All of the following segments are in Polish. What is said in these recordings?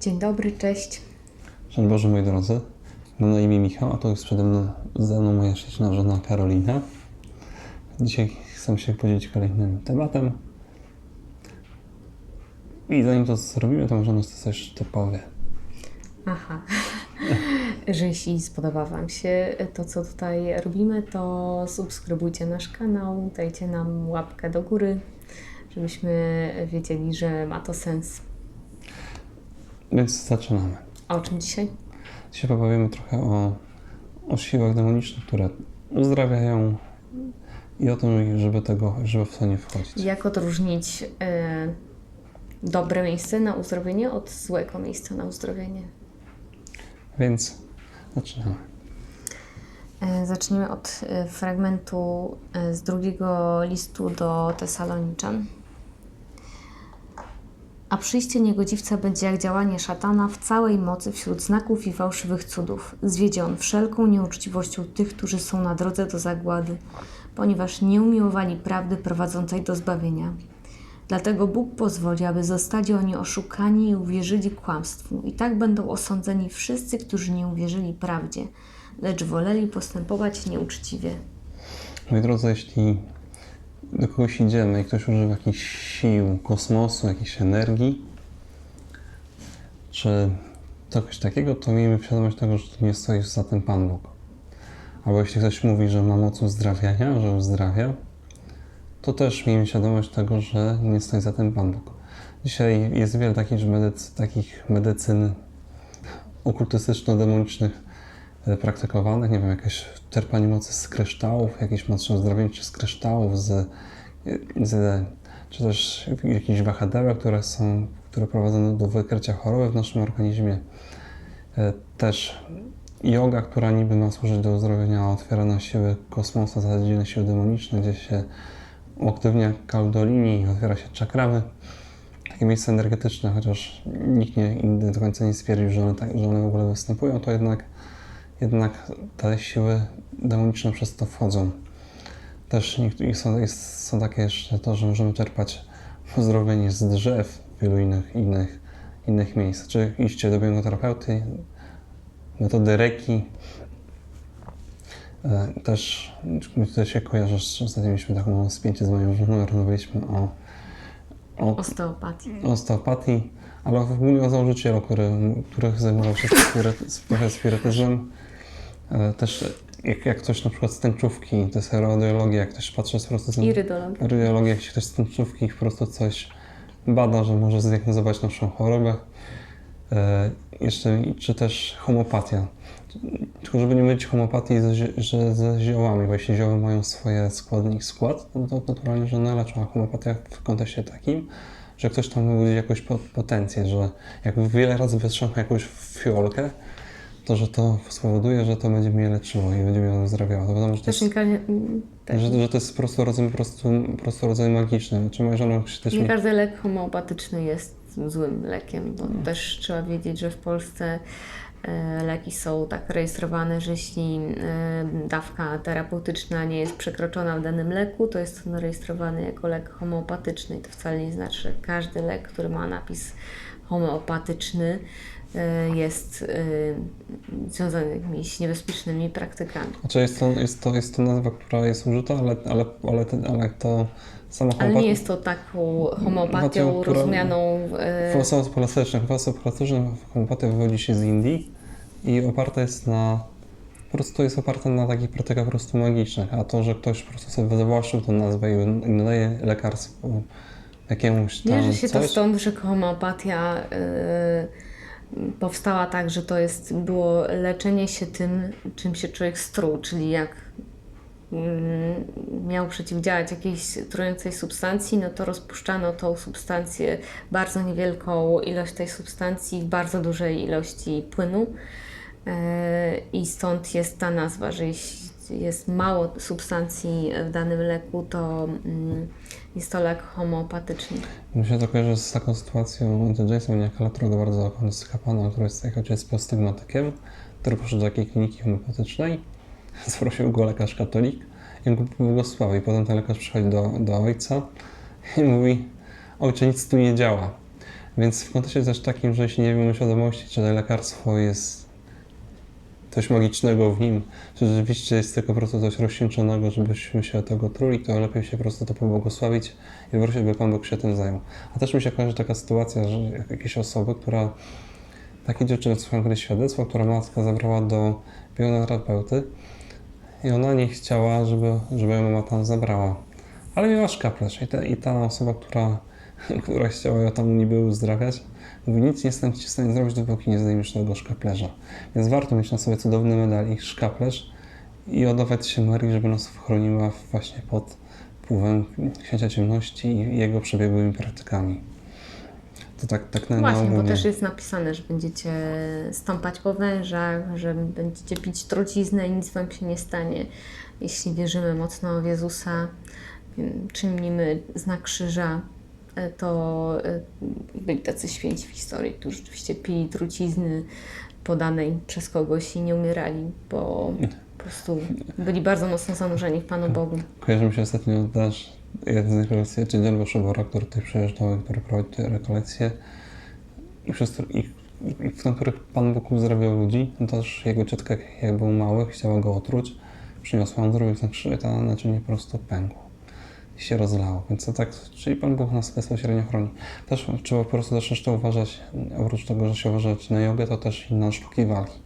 Dzień dobry, cześć. Szczęść Boże, moi drodzy. Mam na imię Michał, a to jest przede mną, ze mną moja śliczna żona Karolina. Dzisiaj chcę się podzielić kolejnym tematem. I zanim to zrobimy, to możemy coś to powie. Aha. że jeśli spodoba Wam się to, co tutaj robimy, to subskrybujcie nasz kanał, dajcie nam łapkę do góry, żebyśmy wiedzieli, że ma to sens. Więc zaczynamy. A o czym dzisiaj? Dzisiaj powiemy trochę o, o siłach demonicznych, które uzdrawiają i o tym, żeby tego, żeby w to nie wchodzić. Jak odróżnić e, dobre miejsce na uzdrowienie od złego miejsca na uzdrowienie? Więc zaczynamy. E, Zaczniemy od e, fragmentu e, z drugiego listu do Tesaloniczan. A przyjście niegodziwca będzie jak działanie szatana w całej mocy wśród znaków i fałszywych cudów. Zwiedzie on wszelką nieuczciwością tych, którzy są na drodze do zagłady, ponieważ nie umiłowali prawdy prowadzącej do zbawienia. Dlatego Bóg pozwoli, aby zostali oni oszukani i uwierzyli kłamstwu. I tak będą osądzeni wszyscy, którzy nie uwierzyli prawdzie, lecz woleli postępować nieuczciwie. Moi drodzy, jeśli do kogoś idziemy i ktoś używa jakichś sił, kosmosu, jakiejś energii, czy czegoś takiego, to miejmy świadomość tego, że to nie stoi za tym Pan Bóg. Albo jeśli ktoś mówi, że ma moc uzdrawiania, że uzdrawia, to też miejmy świadomość tego, że nie stoi za tym Pan Bóg. Dzisiaj jest wiele takich medycy, takich medycyn okultystyczno-demonicznych praktykowanych, nie wiem, jakieś czerpanie mocy z kryształów, jakieś mocne uzdrowienie z kryształów, z, z, czy też jakieś wahadełek, które są, które prowadzą do wykrycia choroby w naszym organizmie. E, Też yoga, która niby ma służyć do uzdrowienia, otwiera na siły kosmosu, zasadzie na siły demoniczne, gdzie się uaktywnia kaldolini otwiera się czakramy. Takie miejsca energetyczne, chociaż nikt nie, do końca nie stwierdził, że one, tak, że one w ogóle występują, to jednak jednak te siły demoniczne przez to wchodzą. Też są, jest, są takie jeszcze to, że możemy czerpać uzdrowienie z drzew w wielu innych, innych, innych miejsc. Czy iście do bioterapeuty, metody reki. E, Też mi to się kojarzy, że ostatnio mieliśmy taką spięcie z moją żoną, rozmawialiśmy o, o Osteopatii. osteopatii, ale ogólnie o założycielu, który, który zajmował się spirytyzmem. E, Też jak, jak ktoś na przykład z tęczówki, to jest radiologia, jak ktoś patrzy prostu z I rydologia. radiologia, jak się ktoś z tęczówki po prostu coś bada, że może zdiagnozować naszą chorobę. E, Jeszcze, czy też homopatia. Tylko żeby nie mylić homopatii ze, że ze ziołami, bo jeśli zioły mają swoje składnik skład, no to naturalnie, że one leczą, a homopatia w kontekście takim, że ktoś tam budzi jakąś po- potencję, że jak wiele razy wytrzącha jakąś fiolkę, to że to spowoduje, że to będzie mnie leczyło i będzie mnie uzdrawiało. To wiadomo, że to jest, nie, ka- tak. że, że to jest po prostu rodzaj, po prostu, po prostu rodzaj magiczny. Czy moja żona się też nie mi... każdy lek homeopatyczny jest złym lekiem, bo też trzeba wiedzieć, że w Polsce leki są tak rejestrowane, że jeśli e, dawka terapeutyczna nie jest przekroczona w danym leku, to jest on rejestrowany jako lek homeopatyczny. I to wcale nie znaczy, że każdy lek, który ma napis homeopatyczny, e, jest e, związany z jakimiś niebezpiecznymi praktykami. Znaczy jest to, jest, to, jest to nazwa, która jest użyta, ale, ale, ale, ale to Ale nie jest to taką która- rozumianą. W osobach plastycznych homeopatia wywodzi się z Indii i oparta jest na... Po prostu jest oparta na takich praktykach po prostu magicznych, a to, że ktoś po prostu sobie wywłaszczył tę nazwę i nadaje lekarstwu jakiemuś tam Bierze się to coś, stąd, że homeopatia y, powstała tak, że to jest, było leczenie się tym, czym się człowiek struł, czyli jak miał przeciwdziałać jakiejś trującej substancji, no to rozpuszczano tą substancję, bardzo niewielką ilość tej substancji w bardzo dużej ilości płynu. E, I stąd jest ta nazwa, że jeśli jest mało substancji w danym leku, to mm, jest to lek homeopatyczny. Mi się to kojarzy z taką sytuacją od Jasona Niakala, którego bardzo kocham z który jest jak jest prostygmatykiem, który poszedł do takiej kliniki homeopatycznej, sprosił go lekarz katolik i on go błogosławił. Potem ten lekarz przychodzi do, do ojca i mówi, ojcze, nic tu nie działa. Więc w kontekście też takim, że jeśli nie wiemy świadomości, czy lekarstwo jest coś magicznego w nim, czy rzeczywiście jest tylko po prostu coś rozcieńczonego, żebyśmy się tego truli, to lepiej się po prostu to pobłogosławić i prosić, by Pan Bóg się tym zajął. A też mi się kojarzy taka sytuacja, że jakieś osoby, która takiej dziewczyny słuchałem kiedyś świadectwo, która matka zabrała do bioterapeuty i ona nie chciała, żeby, żeby ją mama tam zabrała. Ale miała szkaplerz i, ta- i ta osoba, która, która chciała ją tam niby uzdrawiać, mówi, nic nie jestem ci w stanie zrobić, dopóki nie zdejmiesz tego szkaplerza. Więc warto mieć na sobie cudowny medal i szkaplerz i oddawać się Marii, żeby nas chroniła właśnie pod wpływem księcia ciemności i jego przebiegłymi praktykami. To tak, tak na na Właśnie, bo ogólnie. też jest napisane, że będziecie stąpać po wężach, że będziecie pić truciznę i nic wam się nie stanie. Jeśli wierzymy mocno w Jezusa, czynimy znak krzyża, e, to e, byli tacy święci w historii, którzy rzeczywiście pili trucizny podane im przez kogoś i nie umierali, bo po prostu byli bardzo mocno zanurzeni w Panu Bogu. Kojarzy mi się ostatnio też jeden z rekolekcji, czy Dzielbo Szybora, który tutaj przyjeżdżał, i prowadził te rekolekcje i, przez, i, i w których Pan Bóg uzdrawiał ludzi, no też jego ciotka, jak był mały, chciała go otruć, przyniosła zrobił ten krzyż, ta naczynie po prostu pękło i się rozlało, więc to tak, czyli Pan Bóg nas bezpośrednio chroni. Też trzeba po prostu też jeszcze uważać, oprócz tego, że się uważać na jogę, to też i na sztuki walki.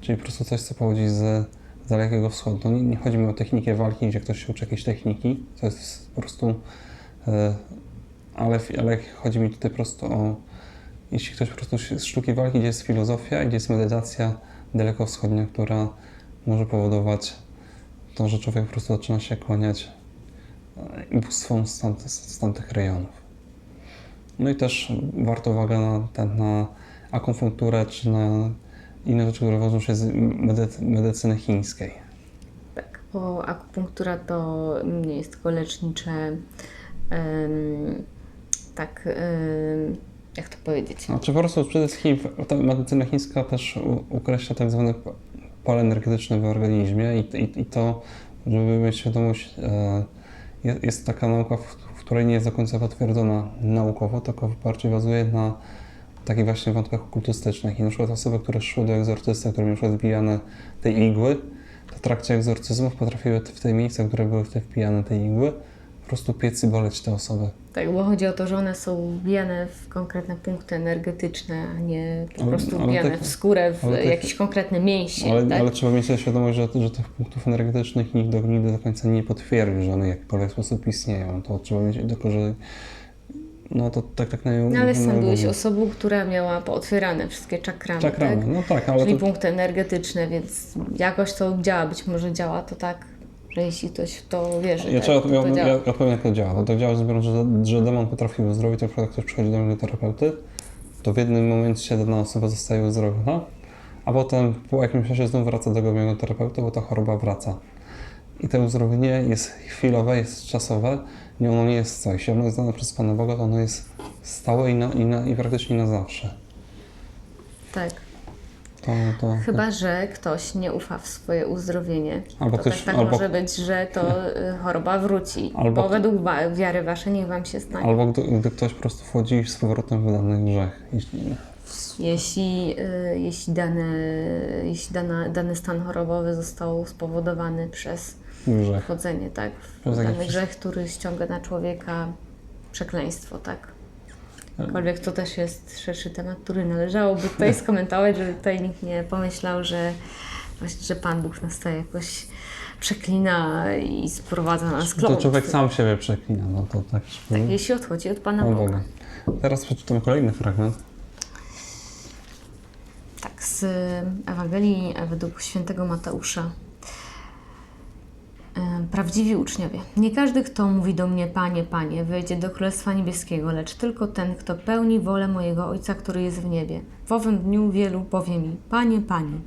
Czyli po prostu coś, co pochodzi z Dalekiego Wschodu. Nie, nie chodzi mi o technikę walki, gdzie ktoś się uczy jakiejś techniki, to jest po prostu... E, ale, ale chodzi mi tutaj po prostu o... Jeśli ktoś po prostu z sztuki walki, gdzie jest filozofia, gdzie jest medytacja dalekowschodnia, która może powodować to, że człowiek po prostu zaczyna się kłaniać bóstwom z, tamty, z tamtych rejonów. No i też warto uwaga na, ten- na czy na inne rzeczy, które wodzą się z medy- medycyny chińskiej. Tak, bo akupunktura to nie jest tylko lecznicze, em, tak, em, jak to powiedzieć? Znaczy po prostu przede wszystkim ta medycyna chińska też u- określa tak zwany p- pole energetyczne w organizmie i, i, i to, żeby mieć świadomość, e, je- jest taka nauka, w, w której nie jest do końca potwierdzona naukowo, tylko bardziej bazuje na takich właśnie wątkach okultystycznych. I na przykład osoby, które szły do egzorcysty, które miały wbijane te igły, to w trakcie egzorcyzmów potrafiły w te miejsca, które były w te wbijane te igły, po prostu piec i boleć te osoby. Tak, bo chodzi o to, że one są wbijane w konkretne punkty energetyczne, a nie po prostu ale wbijane tak- w skórę, w tak- jakieś konkretne mięśnie, Ale, tak? ale trzeba mieć świadomość, że, że tych punktów energetycznych nikt do, nigdy do końca nie potwierdził, że one w jakikolwiek sposób istnieją. To trzeba mieć tylko, że no to tak tak na No, ale sam byłeś osobą, która miała pootwierane wszystkie czakramy, Czakramy, tak? no tak, ale Czyli to, punkty energetyczne, więc jakoś to działa, być może działa to tak, że jeśli ktoś w to wierzy, ja, tak, to, ja, to ja, ja powiem jak to działa. To tak działa, że, że, że demon potrafi uzdrowić, przykład jak ktoś przychodzi do mnie terapeuty, to w jednym momencie dana osoba zostaje uzdrowiona, a potem po jakimś czasie znów wraca do mojego terapeuty, bo ta choroba wraca. I to uzdrowienie jest chwilowe, jest czasowe, nie, ono nie jest coś. Jeśli ono jest dane przez Pana Boga, to ono jest stałe i, na, i, na, i praktycznie na zawsze. Tak. To, to, Chyba, że ktoś nie ufa w swoje uzdrowienie. Albo to ktoś- też tak albo- może być, że to y, choroba wróci. Albo bo według wiary waszej niech wam się stanie. Albo gdy, gdy ktoś po prostu wchodzi z powrotem w dany grzech. Jeśli, Jeśli, y, jeśli, dane, jeśli dana, dany stan chorobowy został spowodowany przez grzech. wchodzenie tak, w dany jakieś- grzech, który ściąga na człowieka przekleństwo, tak. Aczkolwiek to też jest szerszy temat, który należałoby tutaj skomentować, żeby tutaj nikt nie pomyślał, że właśnie, że Pan Bóg nas tutaj jakoś przeklina i sprowadza nas To klątwy. człowiek sam siebie przeklina, no to tak. Tak, jeśli odchodzi od Pana Pan Boga. Boga. Teraz przeczytam kolejny fragment. Tak, z Ewangelii według świętego Mateusza. Prawdziwi uczniowie. Nie każdy, kto mówi do mnie, Panie, Panie, wejdzie do Królestwa Niebieskiego, lecz tylko ten, kto pełni wolę mojego Ojca, który jest w niebie. W owym dniu wielu powie mi, Panie, Panie,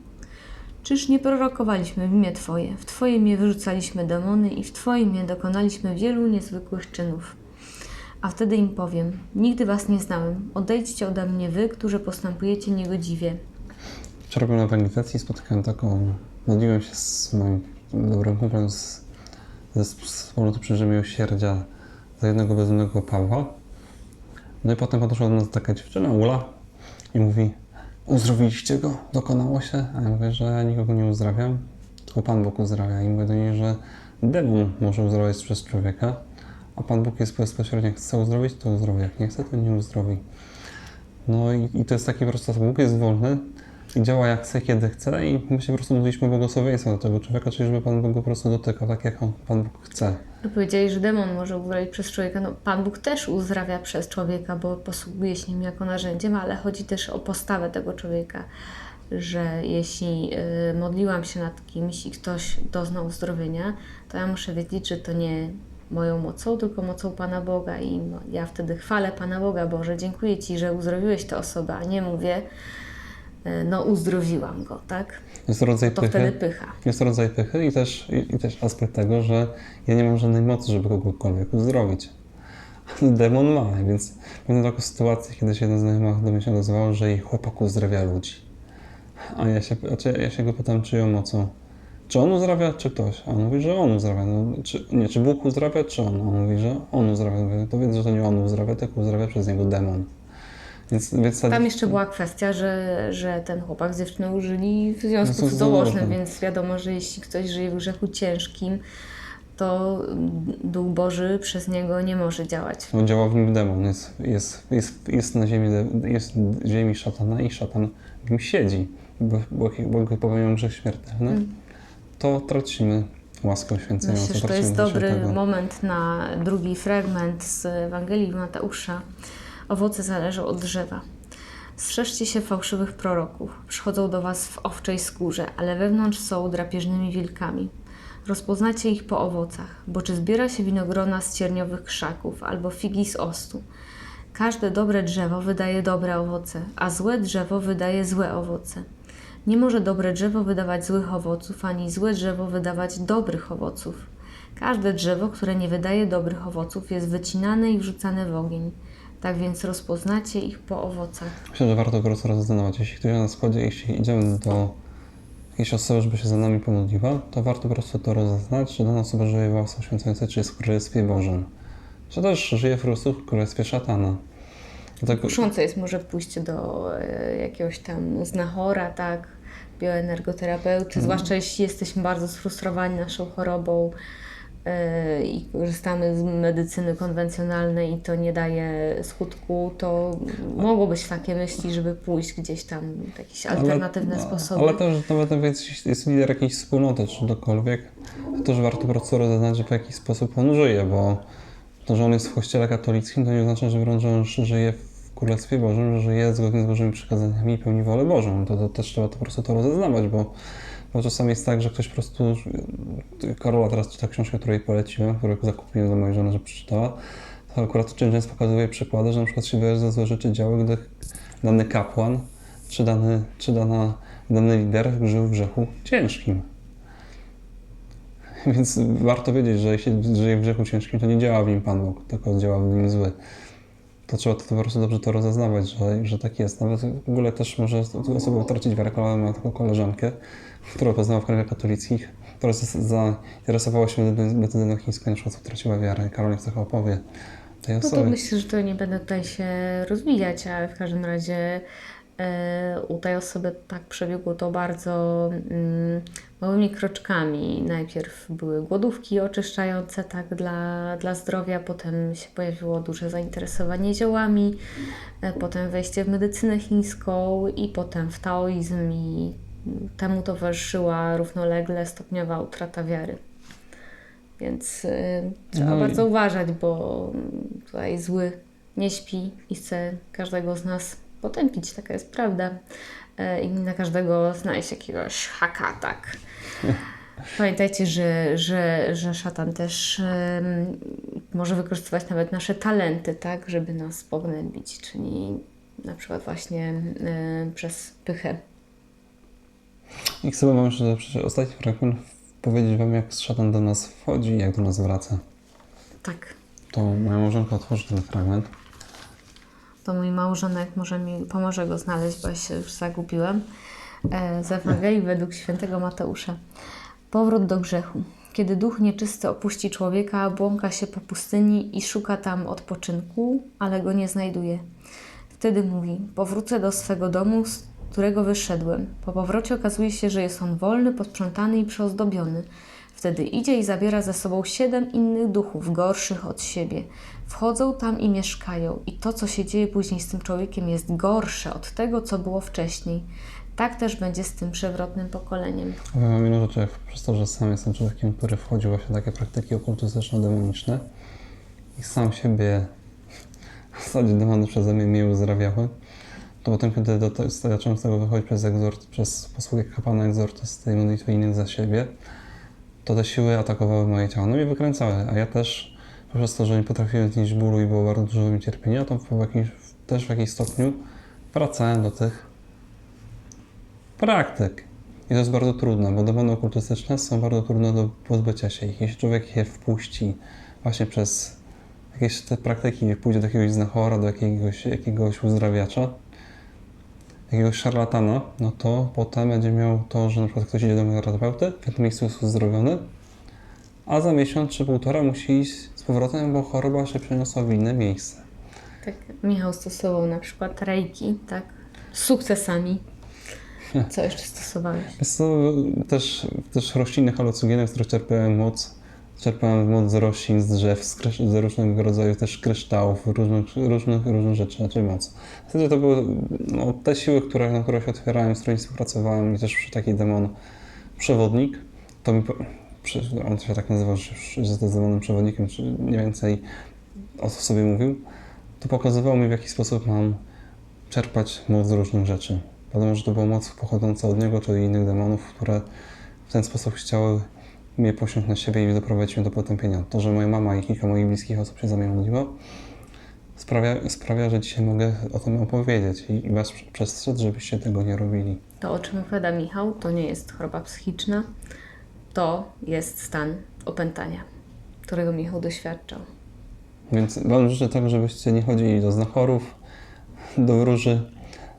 czyż nie prorokowaliśmy w imię Twoje, w Twoje imię wyrzucaliśmy demony i w Twoje imię dokonaliśmy wielu niezwykłych czynów. A wtedy im powiem, nigdy Was nie znałem, odejdźcie ode mnie Wy, którzy postępujecie niegodziwie. Wczoraj na ewangelizacji i spotkałem taką, modliłem się z moim dobrym kumplem z, ze wspólnoty Przyżycia Miłosierdzia za jednego bezdomnego Pawła. No i potem podeszła do nas taka dziewczyna, Ula, i mówi, uzdrowiliście go? Dokonało się? A ja mówię, że nikogo nie uzdrawiam, tylko Pan Bóg uzdrawia. I mówię do niej, że demon może uzdrowić przez człowieka, a Pan Bóg jest bezpośrednio, jak chce uzdrowić, to uzdrowi, jak nie chce, to nie uzdrowi. No i, i to jest taki po prostu, Bóg jest wolny i działa jak chce, kiedy chce i my się po prostu modliliśmy błogosławieństwo do tego człowieka, czyli żeby Pan Bóg go po prostu dotykał tak, jak on, Pan Bóg chce. No powiedzieli, że demon może uzdrowić przez człowieka. No, Pan Bóg też uzdrawia przez człowieka, bo posługuje się nim jako narzędziem, ale chodzi też o postawę tego człowieka, że jeśli y, modliłam się nad kimś i ktoś doznał uzdrowienia, to ja muszę wiedzieć, że to nie moją mocą, tylko mocą Pana Boga i no, ja wtedy chwalę Pana Boga, Boże, dziękuję Ci, że uzdrowiłeś tę osobę, a nie mówię, no uzdrowiłam go, tak? Jest to rodzaj To pychy. wtedy pycha. Jest to rodzaj pychy i też, i, i też aspekt tego, że ja nie mam żadnej mocy, żeby kogokolwiek uzdrowić. Demon ma, więc pamiętam taką sytuację, kiedy się jeden znajomy do mnie się odezwał, że jej chłopak uzdrawia ludzi. A ja się, znaczy ja się go pytam, czyją mocą. Czy on uzdrawia, czy ktoś? A on mówi, że on uzdrawia. No, czy, nie, czy Bóg uzdrawia, czy on? A on mówi, że on uzdrawia. Mówię, to wiedz, że to nie on uzdrawia, tylko uzdrawia przez niego demon. Więc, więc ta- Tam jeszcze była kwestia, że, że ten chłopak z dziewczyną żyli w związku Związku cudzołożnym, cudzołożnym. więc wiadomo, że jeśli ktoś żyje w grzechu ciężkim, to Duch Boży przez niego nie może działać. No, działa w nim demon, jest, jest, jest, jest na ziemi, jest ziemi szatana i szatan w nim siedzi, bo, bo, bo popełnią grzech śmiertelny, to tracimy łaskę święcenia. Myślę, to tracimy jest dobry Świętego. moment na drugi fragment z Ewangelii Mateusza. Owoce zależą od drzewa. Strzeżcie się fałszywych proroków. Przychodzą do was w owczej skórze, ale wewnątrz są drapieżnymi wilkami. Rozpoznacie ich po owocach, bo czy zbiera się winogrona z cierniowych krzaków albo figi z ostu. Każde dobre drzewo wydaje dobre owoce, a złe drzewo wydaje złe owoce. Nie może dobre drzewo wydawać złych owoców, ani złe drzewo wydawać dobrych owoców. Każde drzewo, które nie wydaje dobrych owoców, jest wycinane i wrzucane w ogień. Tak więc rozpoznacie ich po owocach. Myślę, że warto po prostu rozpoznawać. Jeśli ktoś na schodzi, jeśli idziemy do jakiejś osoby, żeby się za nami pomodliła, to warto po prostu to rozeznać, czy dana osoba żyje w łasce święcającej, czy jest w Królestwie Bożym. Czy też żyje po prostu w Królestwie Szatana. Dlatego, Kuszące jest może pójście do e, jakiegoś tam znachora, tak, bioenergoterapeuty, zwłaszcza jeśli jesteśmy bardzo sfrustrowani naszą chorobą i korzystamy z medycyny konwencjonalnej i to nie daje skutku, to mogą być takie myśli, żeby pójść gdzieś tam w jakieś alternatywne no, sposoby. Ale też nawet jeśli jest lider jakiejś wspólnoty, czy ktokolwiek, to też warto po prostu rozeznać, że w jaki sposób on żyje, bo to, że on jest w kościele katolickim, to nie oznacza, że wręcz on żyje w Królestwie Bożym, że żyje zgodnie z Bożymi przykazaniami i pełni wolę Bożą. To, to też trzeba to po prostu to rozeznawać, bo, bo czasami jest tak, że ktoś po prostu... Karola teraz czyta książkę, której poleciłem, którą zakupiłem dla mojej żony, że przeczytała. To akurat często pokazuje przykłady, że na przykład się wyraźnie złe rzeczy działy, gdy dany kapłan czy dany, czy dana, dany lider żył w grzechu ciężkim. Więc warto wiedzieć, że jeśli żyje w grzechu ciężkim, to nie działa w nim Pan Bóg, tylko działa w nim zły. To trzeba to po prostu dobrze to rozeznawać, że, że tak jest. Nawet w ogóle też może osoba utracić wiarę. Karola miała taką koleżankę, którą poznała w krajach katolickich, która zainteresowała się metodą chińską, na przykład utraciła wiarę. Karol trochę opowie tej No to osobie. myślę, że to nie będę tutaj się rozwijać, ale w każdym razie e, u tej osoby tak przebiegło to bardzo mm, małymi kroczkami. Najpierw były głodówki oczyszczające tak dla, dla zdrowia, potem się pojawiło duże zainteresowanie ziołami, e, potem wejście w medycynę chińską i potem w taoizm i temu towarzyszyła równolegle stopniowa utrata wiary. Więc y, trzeba No bardzo uważać, bo y, tutaj zły nie śpi i chce każdego z nas potępić, taka jest prawda. E, I na każdego znaleźć jakiegoś haka, tak. Pamiętajcie, że, że, że szatan też może wykorzystywać nawet nasze talenty, tak, żeby nas pognębić, czyli na przykład właśnie em, przez pychę. I chcę Wam jeszcze ostatni fragment, powiedzieć Wam, jak szatan do nas wchodzi i jak do nas wraca. Tak. To moja małżonka otworzy ten fragment. to mój małżonek może mi pomoże go znaleźć, bo ja się już zagubiłem. E, Z Ewangelii według świętego Mateusza. Powrót do grzechu. kiedy duch nieczysty opuści człowieka, błąka się po pustyni i szuka tam odpoczynku, ale go nie znajduje. Wtedy mówi: Powrócę do swego domu, z którego wyszedłem. Po powrocie okazuje się, że jest on wolny, posprzątany i przyozdobiony. Wtedy idzie i zabiera ze sobą siedem innych duchów, gorszych od siebie. Wchodzą tam i mieszkają, i to, co się dzieje później z tym człowiekiem, jest gorsze od tego, co było wcześniej. Tak też będzie z tym przewrotnym pokoleniem. Powiem wam jedną rzecz, jak przez to, że sam jestem człowiekiem, który wchodził właśnie w takie praktyki okultystyczno-demoniczne i sam siebie w zasadzie demony przeze mnie mnie uzdrawiały, to potem, kiedy do te, zacząłem z tego wychodzić przez egzort, przez posługę kapłana egzortysty i modlitwy innych za siebie, to te siły atakowały moje ciało. No mnie wykręcały, a ja też przez to, że nie potrafiłem znieść bólu i było bardzo dużo mi cierpienia, to w jakimś, też w jakimś stopniu wracałem do tych praktyk. I to jest bardzo trudne, bo demony okultystyczne są bardzo trudne do pozbycia się ich. Jeśli człowiek je wpuści właśnie przez jakieś te praktyki, pójdzie do jakiegoś znachora, do jakiegoś, jakiegoś uzdrawiacza, jakiegoś szarlatana, no to potem będzie miał to, że na przykład ktoś idzie do terapeuty, w jednym miejscu jest uzdrowiony, a za miesiąc czy półtora musi iść z powrotem, bo choroba się przeniosła w inne miejsce. Tak, Michał stosował na przykład reiki, tak? Z sukcesami. Co jeszcze stosowałeś? Jest to też, też rośliny halucynogenne, z których czerpałem moc. Czerpałem moc z roślin, z drzew, z, z różnego rodzaju też kryształów, różnych, różnych, różnych rzeczy, znaczy moc. W zasadzie to były no, te siły, które, na które się otwierałem, z którymi współpracowałem i też przy taki demon przewodnik, to mi, on się tak nazywał, że, jest demonem przewodnikiem, czy mniej więcej o co sobie mówił, to pokazywał mi w jaki sposób mam czerpać moc z różnych rzeczy. Wiadomo, że to była moc pochodząca od niego, czy innych demonów, które w ten sposób chciały mnie posiąść na siebie i doprowadzić mnie do potępienia. To, że moja mama i kilka moich bliskich osób się za mnie modliło, sprawia, sprawia że dzisiaj mogę o tym opowiedzieć i, i Was przestrzec, żebyście tego nie robili. To, o czym opowiada Michał, to nie jest choroba psychiczna, to jest stan opętania, którego Michał doświadczał. Więc Wam życzę tego, żebyście nie chodzili do znachorów, do wróży,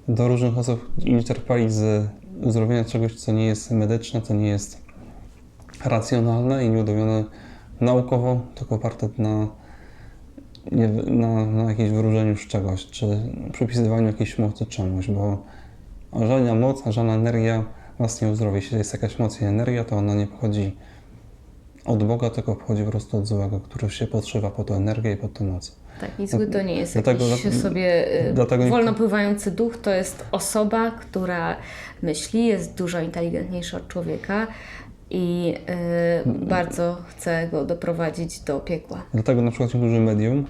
do różnych osób i nie czerpali z uzdrowienia czegoś, co nie jest medyczne, co nie jest racjonalne i nieudowodnione naukowo, tylko oparte na, nie, na, na jakimś wyróżnieniu z czegoś, czy przypisywaniu jakiejś mocy czemuś, bo żadna moc, a żadna energia Was nie uzdrowi. Jeśli jest jakaś moc i energia, to ona nie pochodzi od Boga, tylko pochodzi po prostu od złego, który się podszywa po tą energię i po tą moc. Tak, i zły to nie jest Dlatego- jakiś sobie y, dlatego wolno pływający duch, to jest osoba, która myśli, jest dużo inteligentniejsza od człowieka i y, bardzo chce go doprowadzić do piekła. Dlatego na przykład niektórzy medium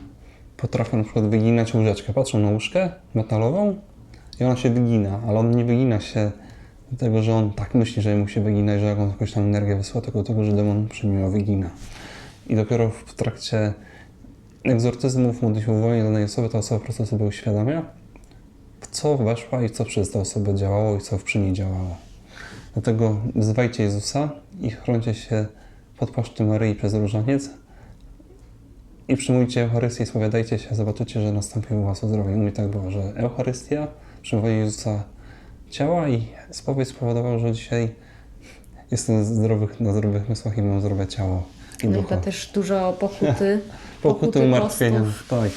potrafią na przykład wyginać łyżeczkę. Patrzą na łyżkę metalową i ona się wygina, ale on nie wygina się dlatego, że on tak myśli, że mu się wygina i że jakąś tam energię wysyła, tylko dlatego, że demon przy nim wygina. I dopiero w trakcie egzorcyzmów, uwolnienia danej osoby, ta osoba po prostu sobie uświadamia, w co weszła i co przez tę osobę działało i co przy niej działało. Dlatego wzywajcie Jezusa i chroncie się pod płaszczem Maryi przez różaniec, i przyjmujcie Eucharystię i spowiadajcie się, zobaczycie, że nastąpi u Was uzdrowienie. U mnie tak było, że Eucharystia, przyjmowanie Jezusa ciała i spowiedź spowodował, że dzisiaj jestem zdrowych, na zdrowych mysłach i mam zdrowe ciało i No i to też dużo pokuty, Pokuty, umartwienia, postów. tak.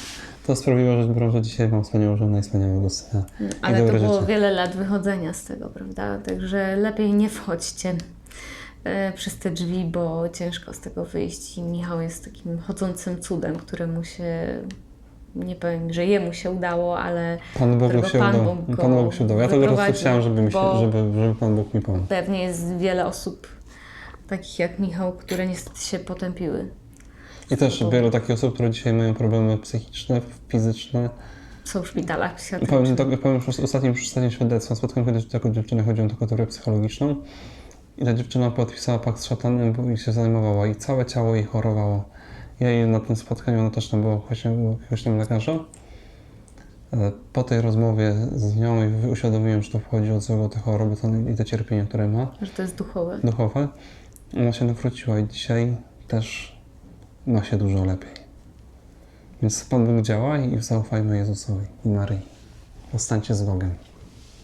To sprawiło, że, że dzisiaj mam wspaniałą żonę i wspaniałego syna. Ale to było życie. wiele lat wychodzenia z tego, prawda? Także lepiej nie wchodźcie e, przez te drzwi, bo ciężko z tego wyjść. I Michał jest takim chodzącym cudem, któremu się, nie powiem, że jemu się udało, ale Pan Bogu się Pan udał. Bóg Pan Bogu się udał. Ja to po prostu chciałem, żeby, mi się, żeby, żeby Pan Bóg mi pomógł. pewnie jest wiele osób takich jak Michał, które niestety się potępiły. I też wielu takich osób, które dzisiaj mają problemy psychiczne, fizyczne, Są w szpitalach psychiatrycznych. Powiem, tak, powiem ostatnim, ostatnim świadectwem. Spotkałem kiedyś taką dziewczynę, chodziłem do kategorię psychologiczną i ta dziewczyna podpisała pakt z szatanem i się zajmowała i całe ciało jej chorowało. Ja jej na tym spotkaniu, ona też tam była właśnie u jakiegoś lekarza. E, Po tej rozmowie z nią i uświadomiłem, że to wchodzi od złego te choroby to- i te cierpienie, które ma, Że to jest duchowe. duchowe. Ona się nawróciła i dzisiaj też ma się dużo lepiej. Więc Pan Bóg działa i zaufajmy Jezusowi i Maryi. Zostańcie z Bogiem.